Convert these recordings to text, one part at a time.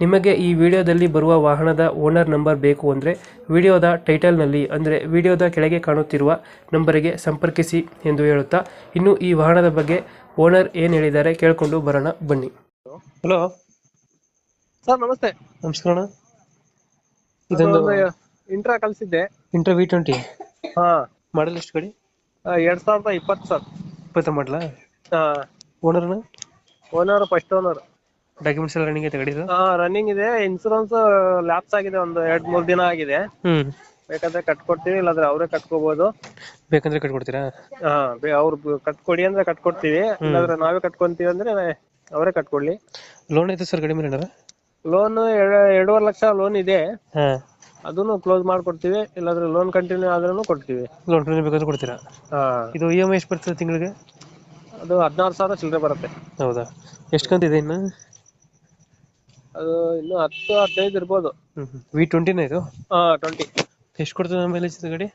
ನಿಮಗೆ ಈ ವಿಡಿಯೋದಲ್ಲಿ ಬರುವ ವಾಹನದ ಓನರ್ ನಂಬರ್ ಬೇಕು ಅಂದರೆ ವಿಡಿಯೋದ ಟೈಟಲ್ನಲ್ಲಿ ಅಂದರೆ ವಿಡಿಯೋದ ಕೆಳಗೆ ಕಾಣುತ್ತಿರುವ ನಂಬರಿಗೆ ಸಂಪರ್ಕಿಸಿ ಎಂದು ಹೇಳುತ್ತಾ ಇನ್ನು ಈ ವಾಹನದ ಬಗ್ಗೆ ಓನರ್ ಏನು ಹೇಳಿದ್ದಾರೆ ಕೇಳಿಕೊಂಡು ಬರೋಣ ಬನ್ನಿ. ಹಲೋ. ಸರ್ ನಮಸ್ತೆ. ನಮಸ್ಕಾರ. ಇದೊಂದು ಇಂಟ್ರಾ ಕಳಿಸಿದ್ದೆ. ಇಂಟ್ರಾ ವಿ ಟ್ವೆಂಟಿ ಹಾ. ಮಾಡಲ್ ಎಷ್ಟು ಕಡೆ ಎರಡ್ ಸಾವಿರದ ಇಪ್ಪತ್ತು ಸರ್. ಇಪ್ಪತ್ತ ಮಾಡಲ ಓನರ್ನ ಓನರ್ ಫಸ್ಟ್ ಓನರ್ ಡಾಕ್ಯುಮೆಂಟ್ಸ್ ಎಲ್ಲ ರನ್ನಿಂಗ್ ಐತೆ ಗಾಡಿದು? ರನ್ನಿಂಗ್ ಇದೆ. ಇನ್ಸೂರೆನ್ಸ್ ಲ್ಯಾಪ್ಸ್ ಆಗಿದೆ ಒಂದು ಎರಡ್ ಮೂರ್ ದಿನ ಆಗಿದೆ. ಹ್ಮ್. ಬೇಕಾದ್ರೆ ಕಟ್ಕೊಡ್ತೀವಿ ಇಲ್ಲಾದ್ರೆ ಅವರೇ ಕಟ್ಕೋಬಹುದು ಬೇಕಂದ್ರೆ ಕಟ್ಕೊಡ್ತೀರಾ? ಹಾ ಅವ್ರು ಕಟ್ಕೊಡಿ ಅಂದ್ರೆ ಕಟ್ಕೊಡ್ತೀವಿ. ಇಲ್ಲಾಂದ್ರೆ ನಾವೇ ಕಟ್ಕೊಂತೀವಿ ಅಂದ್ರೆ ಅವರೇ ಕಟ್ಕೊಡ್ಲಿ ಲೋನ್ ಐತೆ ಸರ್ ಗಾಡಿ ಮೇಲೆ ಏನಾರ? ಲೋನ್ ಎರಡೂವರೆ ಲಕ್ಷ ಲೋನ್ ಇದೆ. ಹಾಂ. ಅದನ್ನು ಕ್ಲೋಸ್ ಮಾಡ್ಕೊಡ್ತೀವಿ. ಇಲ್ಲಾಂದ್ರೆ ಲೋನ್ ಕಂಟಿನ್ಯೂ ಆದ್ರೂ ಕೊಡ್ತೀವಿ. ಲೋನ್ ಕಂಟಿನ್ಯೂ ಬೇಕಾದ್ರೆ ಕೊಡ್ತೀರಾ? ಹಾ. ಇದು ಇ ಎಂ ಐ ಎಷ್ಟು ಬರ್ತದೆ ತಿಂಗಳಿಗೆ? ಅದು ಹದಿನಾರು ಸಾವಿರ ಚಿಲ್ಲರೆ ಬರುತ್ತೆ. ಹೌದಾ? ಎಷ್ಟು ಕಂತಿದೆ ಇನ್ನು? ಅದು ಇನ್ನು ಹತ್ತು ಹದಿನೈದು ಇರ್ಬೋದು. ವಿ ಟ್ವೆಂಟಿನ ಇದು? ಹಾ ಟ್ವೆಂಟಿ ಎಷ್ಟು ಕೊಡ್ತದೆ ಮೈಲೇಜ್ ಇದು ಗಾಡಿ?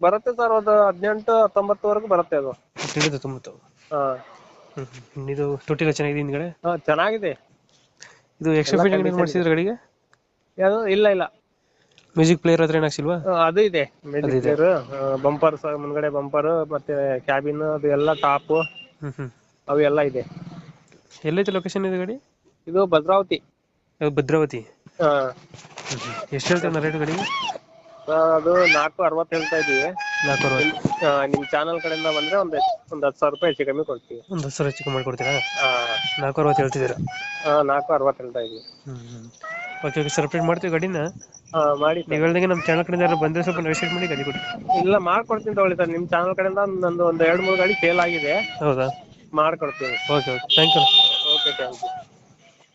ಬರುತ್ತೆ ಸರ್ ಒಂದು ಹದಿನೆಂಟು ಹತ್ತೊಂಬತ್ತುವರೆಗೂ ಬರುತ್ತೆ ಅದು. ತಿಳಿದು ತೊಂಬತ್ತು ಹಾ. ಹ್ಮ್ ಇದು ತೊಟ್ಟಿಲ್ಲ ಚೆನ್ನಾಗಿದೆ ಹಿಂದ್ಗಡೆ? ಹಾ ಚೆನ್ನಾಗಿದೆ. ಇದು ಎಕ್ಸ್ಟ್ರಾ ಫಿಟ್ಟಿಂಗ್ ಏನು ಮಾಡಿಸಿದ್ರೆ ಗಾಡಿಗೆ? ಯಾವುದು ಇಲ್ಲ ಇಲ್ಲ. ಮ್ಯೂಸಿಕ್ ಪ್ಲೇಯರ್ ಹತ್ರ ಏನು ಹಾಕ್ಸಿಲ್ವಾ? ಆ, ಅದು ಇದೆ. ಮೆಡಿಕೇರ್ ಬಂಪರ್ ಮುಂದ್ಗಡೆ ಬಂಪರ್ ಮತ್ತೆ ಕ್ಯಾಬಿನ್ ಅದು ಎಲ್ಲ ಟಾಪ್ ಹ್ಮ್ ಹ್ಮ್. ಅವು ಎಲ್ಲ ಇದೆ. ಎಲ್ಲೈತೆ ಲೊಕೇಶನ್ ಇದು ಗಾಡಿ? ಇದು ಭದ್ರಾವತಿ. ಯಾವ್ದು ಭದ್ರಾವತಿ? ಹಾ. ಎಷ್ಟು ಹೇಳ್ತಾರೆ ರೇಟ್ ಸರ್, ಅದು ನಾಲ್ಕು ಅರವತ್ತು ಹೇಳ್ತಾ ಇದೀವಿ. ನಾಲ್ಕು ಅರವತ್ತು. ಆ, ನಿಮ್ ಚಾನಲ್ ಕಡೆಯಿಂದ ಬಂದ್ರೆ ಒಂದ್ ಒಂದ್ ಹತ್ತು ಸಾವಿರ ರೂಪಾಯಿ ಹೆಚ್ಚು ಕಮ್ಮಿ ಕೊಡ್ತೀವಿ. ಒಂದು ಹತ್ತು ಸಾವಿರ ಚಿಕ್ಕ ಮಾಡಿಕೊಡ್ತೀರಾ? ಆ, ನಾಲ್ಕು ಅರವತ್ತು ಹೇಳ್ತಿದ್ದೀರಾ? ಆ, ನಾಲ್ಕು ಅರವತ್ತು ಹೇಳ್ತಾ ಇದೀವಿ. ಹ್ಞೂ ಹ್ಮ್. ಓಕೆ ಓಕೆ ಮಾಡ್ತೀವಿ ಗಾಡಿನ? ಹಾ ಮಾಡಿ ನೀವು ಹೇಳ್ದಂಗೆ ನಮ್ಮ ಚಾನಲ್ ಕಡೆಯಿಂದ ಯಾರು ಬಂದರೆ ಸ್ವಲ್ಪ ನೆಗೋಷಿಯೇಟ್ ಮಾಡಿ ಗಾಡಿ ಕೊಡಿ. ಇಲ್ಲ ಮಾಡ್ಕೊಡ್ತೀನಿ ತಗೊಳ್ಳಿ ಸರ್. ನಿಮ್ ಚಾನಲ್ ಕಡೆಯಿಂದ ನಂದು ಒಂದು ಎರಡು ಮೂರು ಗಾಡಿ ಸೇಲ್ ಆಗಿದೆ. ಹೌದಾ? ಮಾಡ್ಕೊಡ್ತೀನಿ. Okay okay thank you okay thank you